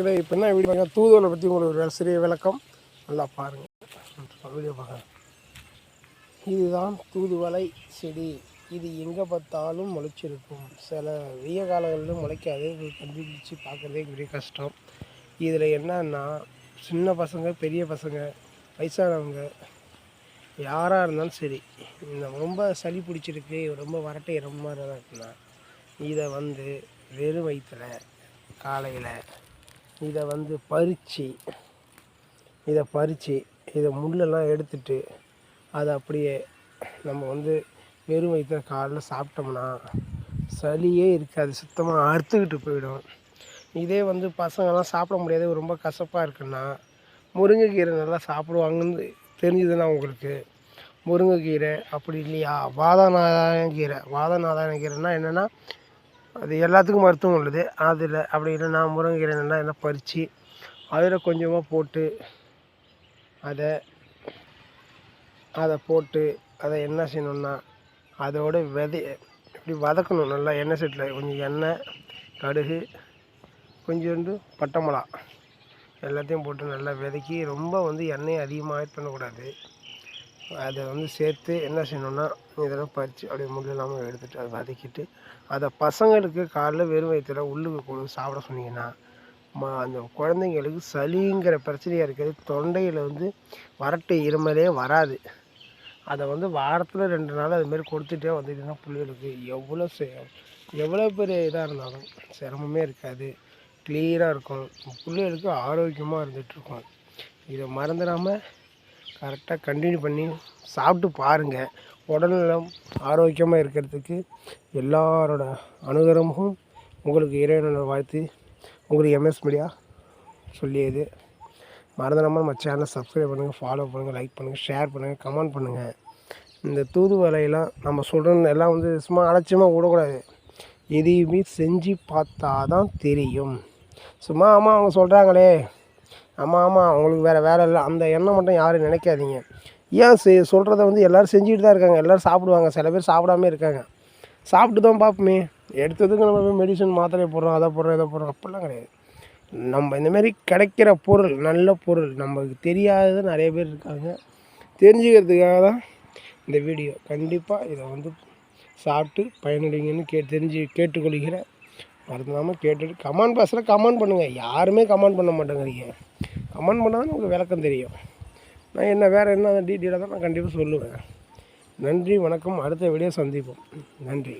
இப்போ என்ன வீடியோ பாருங்க தூதுவளை பற்றி உங்களுக்கு ஒரு சிறிய விளக்கம். நல்லா பாருங்கள். வீடியோ பார்க்குறேன். இதுதான் தூதுவளை செடி. இது எங்கே பார்த்தாலும் முளைச்சிருக்கும். சில வெய்ய காலங்களிலும் முளைக்காது. இது கண்டுபிடிச்சி பார்க்குறதே பெரிய கஷ்டம். இதில் என்னன்னா சின்ன பசங்க பெரிய பசங்க வயசானவங்க யாராக இருந்தாலும் சரி இந்த ரொம்ப சளி பிடிச்சிருக்கு ரொம்ப வரட்டை ரொம்ப மாதிரி இருக்குன்னா இதை வந்து வெறும் வயிற்றில் காலையில் இதை வந்து பறித்து இதை பறித்து இதை முள்ளெல்லாம் எடுத்துட்டு அதை அப்படியே நம்ம வந்து வெறும் வயிற்று காலைல சாப்பிட்டோம்னா சளியே இருக்காது சுத்தமாக அறுத்துக்கிட்டு போயிடும். இதே வந்து பசங்கள்லாம் சாப்பிட முடியாது ரொம்ப கசப்பாக இருக்குன்னா முருங்கைக்கீரை நல்லா சாப்பிடுவாங்கன்னு தெரிஞ்சுதுன்னா உங்களுக்கு. முருங்கைக்கீரை அப்படி இல்லையா? வாதநாதாயன கீரை. வாதநாதாயன கீரைன்னா என்னென்னா அது எல்லாத்துக்கும் மருத்துவம் உள்ளது. அதில் அப்படி இல்லைன்னா முருங்கைக்கீரை நல்லா என்ன பறித்து அதில் கொஞ்சமாக போட்டு அதை அதை போட்டு அதை என்ன செய்யணும்னா அதோட விதை இப்படி வதக்கணும். நல்லா எண்ணெய் செட்டில் கொஞ்சம் எண்ணெய் கடுகு கொஞ்சோண்டு பட்டை மிளகா எல்லாத்தையும் போட்டு நல்லா விதக்கி ரொம்ப வந்து எண்ணெயை அதிகமாக ஆட் பண்ணக்கூடாது. அதை வந்து சேர்த்து என்ன செய்யணும்னா இதெல்லாம் பறித்து அப்படியே முள் இல்லாமல் எடுத்துகிட்டு அதை வதக்கிட்டு அதை பசங்களுக்கு காலைல வெறும் வயிற்றுல உள்ளுக்கு கொண்டு சாப்பிட சொன்னீங்கன்னா ம அந்த குழந்தைங்களுக்கு சளிங்கிற பிரச்சனையாக இருக்கிறது. தொண்டையில் வந்து வறட்டு இருமலே வராது. அதை வந்து வாரத்தில் ரெண்டு நாள் அதுமாரி கொடுத்துட்டே வந்துட்டீங்கன்னா பிள்ளைகளுக்கு எவ்வளோ எவ்வளோ பெரிய இதாக இருந்தாலும் சிரமமே இருக்காது. கிளீனாக இருக்கும். பிள்ளைகளுக்கு ஆரோக்கியமாக இருந்துகிட்ருக்கும் இதை மறந்துடாமல் கரெக்டாக கண்டினியூ பண்ணி சாப்பிட்டு பாருங்கள் உடல்நலம் ஆரோக்கியமாக இருக்கிறதுக்கு எல்லாரோட அனுகரமும் உங்களுக்கு இறைவனோட வாழ்த்து உங்களுக்கு எம்எஸ் மீடியா சொல்லியது. மறந்துடாமல் நம்ம சேனலை சப்ஸ்கிரைப் பண்ணுங்கள் ஃபாலோ பண்ணுங்கள் லைக் பண்ணுங்கள் ஷேர் பண்ணுங்கள் கமெண்ட் பண்ணுங்கள் இந்த தூதுவலையெல்லாம் நம்ம சொல்கிறது எல்லாம் வந்து சும்மா அலட்சியமாக விடக்கூடாது. எதையுமே செஞ்சு பார்த்தா தான் தெரியும். சும்மா ஆமாம் அவங்க சொல்கிறாங்களே ஆமாம் ஆமாம் அவங்களுக்கு வேறு வேலை இல்லை. அந்த எண்ணம் மட்டும் யாரும் நினைக்காதீங்க. ஏன் செ சொல்கிறத வந்து எல்லோரும் செஞ்சுட்டு தான் இருக்காங்க. எல்லோரும் சாப்பிடுவாங்க. சில பேர் சாப்பிடாம இருக்காங்க. சாப்பிட்டு தான் பார்ப்போமே. எடுத்ததுக்கு நம்ம போய் மெடிசன் மாத்திரையை போடுறோம் அதை போடுறோம் இதை போடுறோம். அப்படிலாம் கிடையாது. நம்ம இந்தமாரி கிடைக்கிற பொருள் நல்ல பொருள் நமக்கு தெரியாதது நிறைய பேர் இருக்காங்க. தெரிஞ்சுக்கிறதுக்காக தான் இந்த வீடியோ கண்டிப்பாக இதை வந்து சாப்பிட்டு பயனடைங்கன்னு கே தெரிஞ்சு கேட்டுக்கொள்கிறேன். மறந்துடாமல் கேட்டுட்டு கமெண்ட் பாக்ஸில் கமெண்ட் பண்ணுங்கள் யாருமே கமெண்ட் பண்ண மாட்டேங்கிறீங்க. கமெண்ட் பண்ணால் தான் உங்களுக்கு விளக்கம் தெரியும். நான் என்ன வேறு என்ன டீட்டெயிலாக தான் நான் கண்டிப்பாக சொல்லுவேன். நன்றி வணக்கம். அடுத்த வீடியோ சந்திப்போம். நன்றி.